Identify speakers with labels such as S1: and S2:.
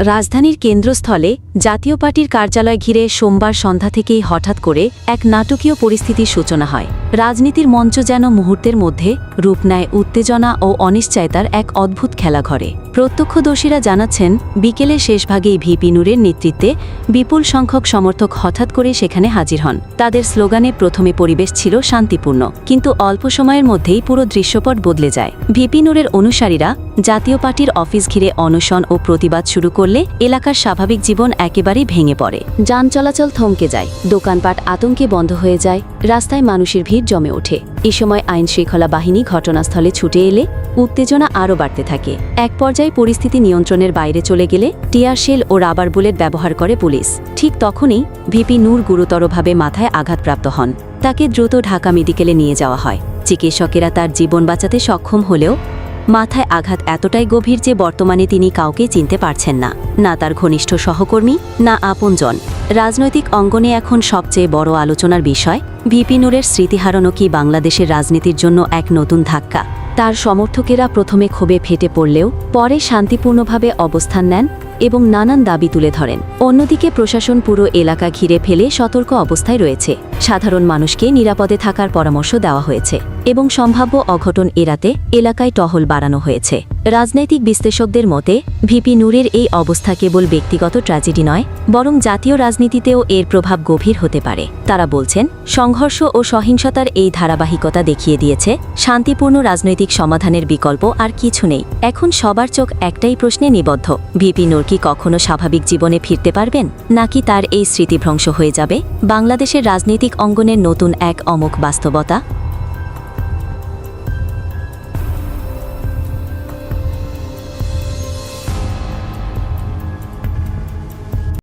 S1: রাজধানীর কেন্দ্রস্থলে জাতীয় পার্টির কার্যালয় ঘিরে সোমবার সন্ধ্যা থেকেই হঠাৎ করে এক নাটকীয় পরিস্থিতির সূচনা হয়। রাজনীতির মঞ্চ যেন মুহূর্তের মধ্যে রূপ নেয় উত্তেজনা ও অনিশ্চয়তার এক অদ্ভুত খেলাঘরে। প্রত্যক্ষদর্শীরা জানাচ্ছেন, বিকেলে শেষভাগেই ভিপি নূরের নেতৃত্বে বিপুল সংখ্যক সমর্থক হঠাৎ করে সেখানে হাজির হন। তাদের স্লোগানে প্রথমে পরিবেশ ছিল শান্তিপূর্ণ, কিন্তু অল্প সময়ের মধ্যেই পুরো দৃশ্যপট বদলে যায়। ভিপি নূরের অনুসারীরা জাতীয় পার্টির অফিস ঘিরে অনশন ও প্রতিবাদ শুরু করলে এলাকার স্বাভাবিক জীবন একেবারেই ভেঙে পড়ে। যান চলাচল থমকে যায়, দোকানপাট আতঙ্কে বন্ধ হয়ে যায়, রাস্তায় মানুষের ভিড় জমে ওঠে। এ সময় আইন শৃঙ্খলা বাহিনী ঘটনাস্থলে ছুটে এলে উত্তেজনা আরও বাড়তে থাকে। এক পর্যায়ে পরিস্থিতি নিয়ন্ত্রণের বাইরে চলে গেলে টিয়ার শেল ও রাবার বুলেট ব্যবহার করে পুলিশ। ঠিক তখনই ভিপি নূর গুরুতরভাবে মাথায় আঘাতপ্রাপ্ত হন। তাকে দ্রুত ঢাকা মেডিকেলে নিয়ে যাওয়া হয়। চিকিৎসকেরা তার জীবন বাঁচাতে সক্ষম হলেও মাথায় আঘাত এতটাই গভীর যে বর্তমানে তিনি কাউকে চিনতে পারছেন না। না তার ঘনিষ্ঠ সহকর্মী, না আপনজন। রাজনৈতিক অঙ্গনে এখন সবচেয়ে বড় আলোচনার বিষয়, ভিপি নূরের স্মৃতিহারণও কি বাংলাদেশের রাজনীতির জন্য এক নতুন ধাক্কা? তার সমর্থকেরা প্রথমে ক্ষোভে ফেটে পড়লেও পরে শান্তিপূর্ণভাবে অবস্থান নেন এবং নানান দাবি তুলে ধরেন। অন্যদিকে প্রশাসন পুরো এলাকা ঘিরে ফেলে সতর্ক অবস্থায় রয়েছে। সাধারণ মানুষকে নিরাপদে থাকার পরামর্শ দেওয়া হয়েছে এবং সম্ভাব্য অঘটন এড়াতে এলাকায় টহল বাড়ানো হয়েছে। রাজনৈতিক বিশ্লেষকদের মতে, ভিপি নূরের এই অবস্থা কেবল ব্যক্তিগত ট্র্যাজেডি নয়, বরং জাতীয় রাজনীতিতেও এর প্রভাব গভীর হতে পারে। তারা বলছেন, সংঘর্ষ ও সহিংসতার এই ধারাবাহিকতা দেখিয়ে দিয়েছে, শান্তিপূর্ণ রাজনৈতিক সমাধানের বিকল্প আর কিছু নেই। এখন সবার চোখ একটাই প্রশ্নে নিবদ্ধ, ভিপি নূর কি কখনো স্বাভাবিক জীবনে ফিরতে পারবেন? নাকি তার এই স্মৃতিভ্রংশ হয়ে যাবে? বাংলাদেশের রাজনৈতিক অঙ্গনের নতুন এক অমুক বাস্তবতা